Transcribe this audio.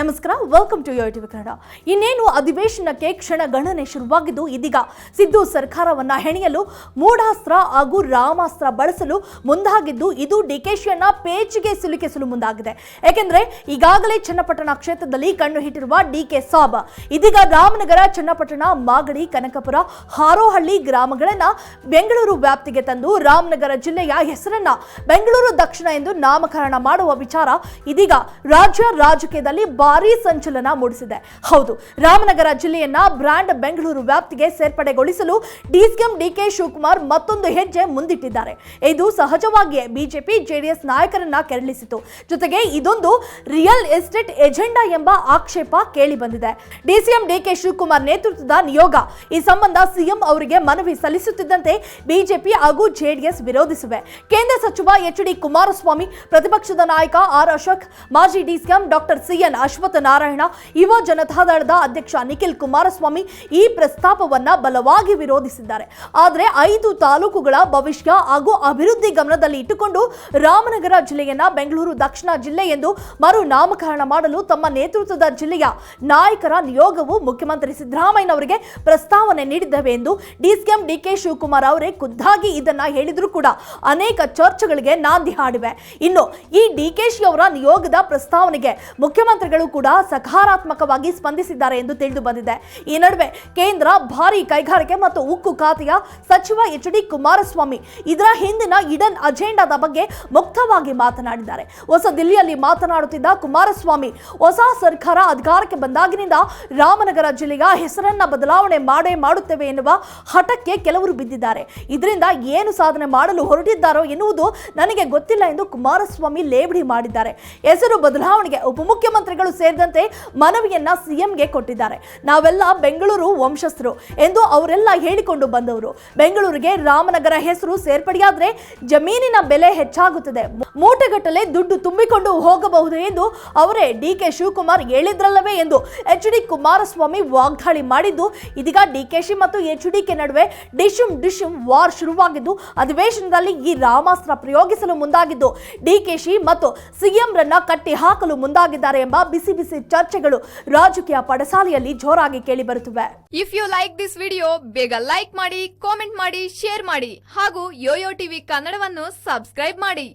ನಮಸ್ಕಾರ welcome to TV Kannada ಇನ್ನೇನು ಅಧಿವೇಶನಕ್ಕೆ ಕ್ಷಣ ಗಣನೆ ಶುರುವಾಗಿದ್ದು, ಇದೀಗ ಸಿದ್ದು ಸರ್ಕಾರವನ್ನ ಹೆಣೆಯಲು, ಮೂಢಾಸ್ತ್ರ ಹಾಗೂ ರಾಮಾಸ್ತ್ರ ಬಳಸಲು ಮುಂದಾಗಿದ್ದು, ಇದು ಡಿಕೆಶಿಯನ್ನ ಪೇಚಿಗೆ ಸಿಲುಕಿಸಲು ಮುಂದಾಗಿದೆ. ಯಾಕೆಂದ್ರೆ ಈಗಾಗಲೇ ಚನ್ನಪಟ್ಟಣ ಕ್ಷೇತ್ರದಲ್ಲಿ ಕಣ್ಣು ಹಿಟ್ಟಿರುವ ಡಿಕೆ ಸಾಬ್, ಇದೀಗ ರಾಮನಗರ, ಚನ್ನಪಟ್ಟಣ, ಮಾಗಡಿ, ಕನಕಪುರ, ಹಾರೋಹಳ್ಳಿ ಗ್ರಾಮಗಳನ್ನ ಬೆಂಗಳೂರು ವ್ಯಾಪ್ತಿಗೆ ತಂದು ರಾಮನಗರ ಜಿಲ್ಲೆಯ ಹೆಸರನ್ನ ಬೆಂಗಳೂರು ದಕ್ಷಿಣ ಎಂದು ನಾಮಕರಣ ಮಾಡುವ ವಿಚಾರ ಇದೀಗ ರಾಜ್ಯ ರಾಜಕೀಯದಲ್ಲಿ ಭಾರೀ ಸಂಚಲನ ಮೂಡಿಸಿದೆ. ಹೌದು, ರಾಮನಗರ ಜಿಲ್ಲೆಯನ್ನ ಬ್ರಾಂಡ್ ಬೆಂಗಳೂರು ವ್ಯಾಪ್ತಿಗೆ ಸೇರ್ಪಡೆಗೊಳಿಸಲು ಡಿಸಿಎಂ ಡಿಕೆ ಶಿವಕುಮಾರ್ ಮತ್ತೊಂದು ಹೆಜ್ಜೆ ಮುಂದಿಟ್ಟಿದ್ದಾರೆ. ಇದು ಸಹಜವಾಗಿಯೇ ಬಿಜೆಪಿ ಜೆಡಿಎಸ್ ನಾಯಕರನ್ನ ಕೆರಳಿಸಿತು. ಜೊತೆಗೆ ಇದೊಂದು ರಿಯಲ್ ಎಸ್ಟೇಟ್ ಎಜೆಂಡಾ ಎಂಬ ಆಕ್ಷೇಪ ಕೇಳಿ ಬಂದಿದೆ ಡಿಸಿಎಂ ಡಿಕೆ ಶಿವಕುಮಾರ್ ನೇತೃತ್ವದ ನಿಯೋಗ ಈ ಸಂಬಂಧ ಸಿಎಂ ಅವರಿಗೆ ಮನವಿ ಸಲ್ಲಿಸುತ್ತಿದ್ದಂತೆ ಬಿಜೆಪಿ ಹಾಗೂ ಜೆಡಿಎಸ್ ವಿರೋಧಿಸಿವೆ. ಕೇಂದ್ರ ಸಚಿವ ಎಚ್ ಡಿ ಕುಮಾರಸ್ವಾಮಿ, ಪ್ರತಿಪಕ್ಷದ ನಾಯಕ ಆರ್ ಅಶೋಕ್, ಮಾಜಿ DCM doctor CN Ashwath Narayan, ಯುವ ಜನತಾದಳದ ಅಧ್ಯಕ್ಷ ನಿಖಿಲ್ ಕುಮಾರಸ್ವಾಮಿ ಈ ಪ್ರಸ್ತಾಪವನ್ನ ಬಲವಾಗಿ ವಿರೋಧಿಸಿದ್ದಾರೆ. ಆದರೆ ಐದು ತಾಲೂಕುಗಳ ಭವಿಷ್ಯ ಹಾಗೂ ಅಭಿವೃದ್ಧಿ ಗಮನದಲ್ಲಿ ಇಟ್ಟುಕೊಂಡು ರಾಮನಗರ ಜಿಲ್ಲೆಯನ್ನ ಬೆಂಗಳೂರು ದಕ್ಷಿಣ ಜಿಲ್ಲೆ ಎಂದು ಮರು ನಾಮಕರಣ ಮಾಡಲು ತಮ್ಮ ನೇತೃತ್ವದ ಜಿಲ್ಲೆಯ ನಾಯಕರ ನಿಯೋಗವು ಮುಖ್ಯಮಂತ್ರಿ ಸಿದ್ದರಾಮಯ್ಯನವರಿಗೆ ಪ್ರಸ್ತಾವನೆ ನೀಡಿದ್ದೇವೆ ಎಂದು ಡಿಸಿಎಂ ಡಿಕೆ ಶಿವಕುಮಾರ್ ಅವರೇ ಖುದ್ದಾಗಿ ಇದನ್ನ ಹೇಳಿದ್ರು ಕೂಡ ಅನೇಕ ಚರ್ಚೆಗಳಿಗೆ ನಾಂದಿ ಹಾಡಿವೆ. ಇನ್ನು ಈ ಡಿಕೆಶಿ ಅವರ ನಿಯೋಗದ ಪ್ರಸ್ತಾವನೆಗೆ ಮುಖ್ಯಮಂತ್ರಿಗಳು ಕೂಡ ಸಕಾರಾತ್ಮಕವಾಗಿ ಸ್ಪಂದಿಸಿದ್ದಾರೆ ಎಂದು ತಿಳಿದು ಬಂದಿದೆ. ಈ ನಡುವೆ ಕೇಂದ್ರ ಭಾರಿ ಕೈಗಾರಿಕೆ ಮತ್ತು ಉಕ್ಕು ಖಾತೆಯ ಸಚಿವ ಎಚ್ ಡಿ ಕುಮಾರಸ್ವಾಮಿ ಇದರ ಹಿಂದಿನ ಇಡನ್ ಅಜೆಂಡಾದ ಬಗ್ಗೆ ಮುಕ್ತವಾಗಿ ಮಾತನಾಡಿದ್ದಾರೆ. ಹೊಸ ದಿಲ್ಲಿಯಲ್ಲಿ ಮಾತನಾಡುತ್ತಿದ್ದ ಕುಮಾರಸ್ವಾಮಿ, ಹೊಸ ಸರ್ಕಾರ ಅಧಿಕಾರಕ್ಕೆ ಬಂದಾಗಿನಿಂದ ರಾಮನಗರ ಜಿಲ್ಲೆಯ ಹೆಸರನ್ನ ಬದಲಾವಣೆ ಮಾಡೇ ಮಾಡುತ್ತೇವೆ ಎನ್ನುವ ಹಠಕ್ಕೆ ಕೆಲವರು ಬಿದ್ದಿದ್ದಾರೆ. ಇದರಿಂದ ಏನು ಸಾಧನೆ ಮಾಡಲು ಹೊರಟಿದ್ದಾರೋ ಎನ್ನುವುದು ನನಗೆ ಗೊತ್ತಿಲ್ಲ ಎಂದು ಕುಮಾರಸ್ವಾಮಿ ಲೇವಡಿ ಮಾಡಿದ್ದಾರೆ. ಹೆಸರು ಬದಲಾವಣೆಗೆ ಉಪಮುಖ್ಯಮಂತ್ರಿಗಳು ಸೇರಿದಂತೆ ಮನವಿಯನ್ನ ಸಿಎಂಗೆ ಕೊಟ್ಟಿದ್ದಾರೆ. ನಾವೆಲ್ಲ ಬೆಂಗಳೂರು ವಂಶಸ್ಥರು ಎಂದು ಅವರೆಲ್ಲ ಹೇಳಿಕೊಂಡು ಬಂದವರು. ಬೆಂಗಳೂರಿಗೆ ರಾಮನಗರ ಹೆಸರು ಸೇರ್ಪಡೆಯಾದ್ರೆ ಜಮೀನಿನ ಬೆಲೆ ಹೆಚ್ಚಾಗುತ್ತದೆ. ಮೂಟೆಗಟ್ಟಲೆ ದುಡ್ಡು ತುಂಬಿಕೊಂಡು ಹೋಗಬಹುದು ಎಂದು ಅವರೇ ಡಿ ಕೆ ಶಿವಕುಮಾರ್ ಹೇಳಿದ್ರಲ್ಲವೇ ಎಂದು ಎಚ್ ಡಿ ಕುಮಾರಸ್ವಾಮಿ ವಾಗ್ದಾಳಿ ಮಾಡಿದ್ದು, ಇದೀಗ ಡಿಕೆಶಿ ಮತ್ತು ಎಚ್ ಡಿಕೆ ನಡುವೆ ಡಿಶುಮ್ ಡಿಶುಮ್ ವಾರ್ ಶುರುವಾಗಿದ್ದು, ಅಧಿವೇಶನದಲ್ಲಿ ಈ ರಾಮಾಸ್ತ್ರ ಪ್ರಯೋಗಿಸಲು ಮುಂದಾಗಿದ್ದು ಡಿಕೆಶಿ ಮತ್ತು ಸಿಎಂ ರನ್ನ ಕಟ್ಟಿ ಹಾಕಲು ಮುಂದಾಗಿದ್ದಾರೆ ಎಂಬ ಬಿಸಿ ಬಿಸಿ ಚರ್ಚೆಗಳು ರಾಜಕೀಯ ಪಡಸಾಲೆಯಲ್ಲಿ ಜೋರಾಗಿ ಕೇಳಿಬರುತ್ತಿವೆ if you like this video ಬೇಗ ಲೈಕ್ ಮಾಡಿ ಕಾಮೆಂಟ್ ಮಾಡಿ ಶೇರ್ ಮಾಡಿ ಹಾಗೂ ಯೋಯೋ ಟಿವಿ ಕನ್ನಡವನ್ನು ಸಬ್ಸ್ಕ್ರೈಬ್ ಮಾಡಿ.